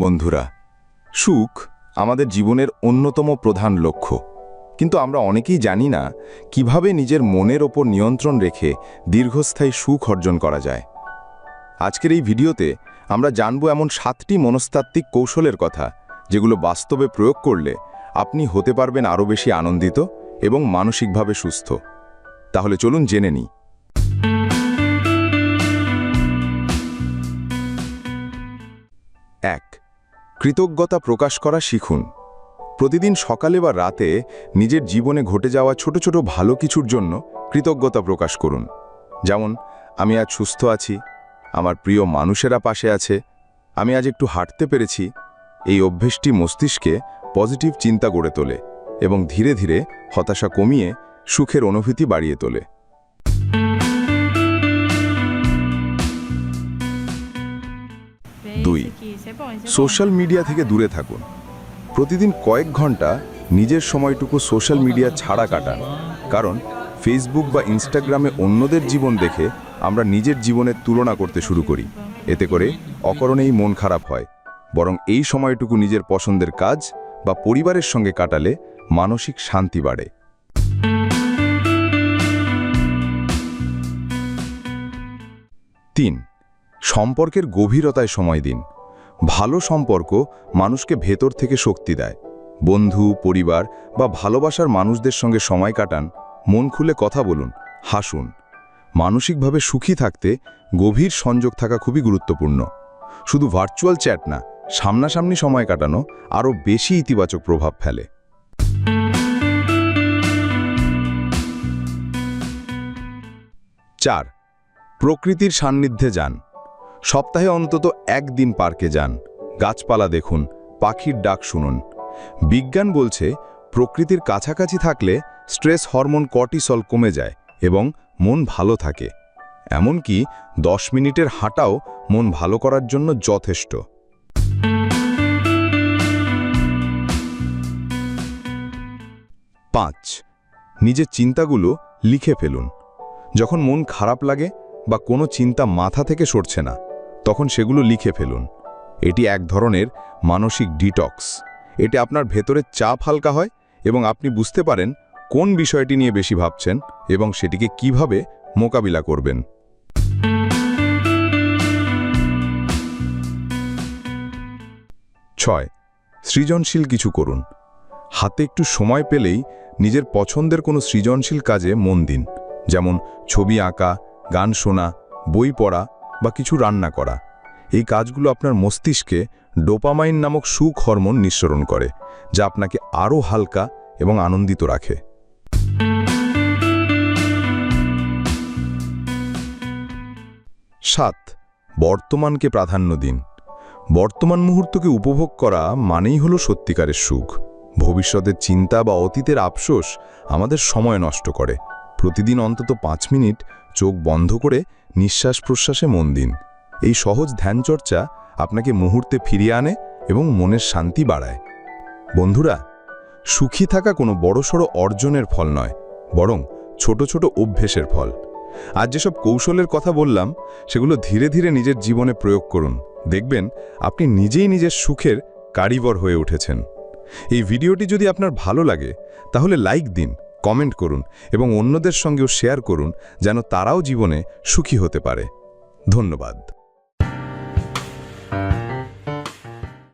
বন্ধুরা, সুখ আমাদের জীবনের অন্যতম প্রধান লক্ষ্য। কিন্তু আমরা অনেকেই জানি না কীভাবে নিজের মনের ওপর নিয়ন্ত্রণ রেখে দীর্ঘস্থায়ী সুখ অর্জন করা যায়। আজকের এই ভিডিওতে আমরা জানব এমন সাতটি মনস্তাত্ত্বিক কৌশলের কথা, যেগুলো বাস্তবে প্রয়োগ করলে আপনি হতে পারবেন আরও বেশি আনন্দিত এবং মানসিকভাবে সুস্থ। তাহলে চলুন জেনে নিই। এক, কৃতজ্ঞতা প্রকাশ করা শিখুন। প্রতিদিন সকালে বা রাতে নিজের জীবনে ঘটে যাওয়া ছোট ছোট ভালো কিছুর জন্য কৃতজ্ঞতা প্রকাশ করুন। যেমন, আমি আজ সুস্থ আছি, আমার প্রিয় মানুষেরা পাশে আছে, আমি আজ একটু হাঁটতে পেরেছি, এই অভ্যেসটি মস্তিষ্কে পজিটিভ চিন্তা গড়ে তোলে এবং ধীরে ধীরে হতাশা কমিয়ে সুখের অনুভূতি বাড়িয়ে তোলে। দুই। সোশ্যাল মিডিয়া থেকে দূরে থাকুন। প্রতিদিন কয়েক ঘণ্টা নিজের সময়টুকু সোশ্যাল মিডিয়া ছাড়া কাটান। কারণ ফেসবুক বা ইনস্টাগ্রামে অন্যদের জীবন দেখে আমরা নিজের জীবনের তুলনা করতে শুরু করি। এতে করে অকরণেই মন খারাপ হয়। বরং এই সময়টুকু নিজের পছন্দের কাজ বা পরিবারের সঙ্গে কাটালে মানসিক শান্তি বাড়ে। তিন সম্পর্কের গভীরতায় সময় দিন। ভালো সম্পর্ক মানুষকে ভেতর থেকে শক্তি দেয়। বন্ধু, পরিবার বা ভালোবাসার মানুষদের সঙ্গে সময় কাটান, মন খুলে কথা বলুন, হাসুন। মানসিকভাবে সুখী থাকতে গভীর সংযোগ থাকা খুবই গুরুত্বপূর্ণ। শুধু ভার্চুয়াল চ্যাট না, সামনাসামনি সময় কাটানো আরও বেশি ইতিবাচক প্রভাব ফেলে। চার, প্রকৃতির সান্নিধ্যে যান। সপ্তাহে অন্তত একদিন পার্কে যান। গাছপালা দেখুন, পাখির ডাক শুনুন। বিজ্ঞান বলছে, প্রকৃতির কাছাকাছি থাকলে স্ট্রেস হরমোন কর্টিসল কমে যায় এবং মন ভালো থাকে। এমনকি দশ মিনিটের হাঁটাও মন ভালো করার জন্য যথেষ্ট। পাঁচ। নিজের চিন্তাগুলো লিখে ফেলুন। যখন মন খারাপ লাগে বা কোনো চিন্তা মাথা থেকে সরছে না তখন সেগুলো লিখে ফেলুন। এটি এক ধরনের মানসিক ডিটক্স। এটি আপনার ভেতরের চাপ হালকা হয় এবং আপনি বুঝতে পারেন কোন বিষয়টি নিয়ে বেশি ভাবছেন এবং সেটিকে কীভাবে মোকাবিলা করবেন। ছয়, সৃজনশীল কিছু করুন। হাতে একটু সময় পেলেই নিজের পছন্দের কোনো সৃজনশীল কাজে মন দিন। যেমন ছবি আঁকা, গান শোনা, বই পড়া বা কিছু রান্না করা। এই কাজগুলো আপনার মস্তিষ্কে ডোপামাইন নামক সুখ হরমোন নিঃসরণ করে, যা আপনাকে আরও হালকা এবং আনন্দিত রাখে। সাত, বর্তমানকে প্রাধান্য দিন। বর্তমান মুহূর্তকে উপভোগ করা মানেই হলো সত্যিকারের সুখ। ভবিষ্যতের চিন্তা বা অতীতের আফসোস আমাদের সময় নষ্ট করে। প্রতিদিন অন্তত পাঁচ মিনিট চোখ বন্ধ করে নিঃশ্বাস প্রশ্বাসে মন দিন। এই সহজ ধ্যানচর্চা আপনাকে মুহূর্তে ফিরিয়ে আনে এবং মনের শান্তি বাড়ায়। বন্ধুরা, সুখী থাকা কোনো বড়সড় অর্জনের ফল নয়, বরং ছোট ছোট অভ্যেসের ফল। আজ যেসব কৌশলের কথা বললাম, সেগুলো ধীরে ধীরে নিজের জীবনে প্রয়োগ করুন। দেখবেন, আপনি নিজেই নিজের সুখের কারিগর হয়ে উঠেছেন। এই ভিডিওটি যদি আপনার ভালো লাগে, তাহলে লাইক দিন কমেন্ট করুন এবং অন্যদের সঙ্গেও শেয়ার করুন যেন তারাও জীবনে সুখী হতে পারে। ধন্যবাদ।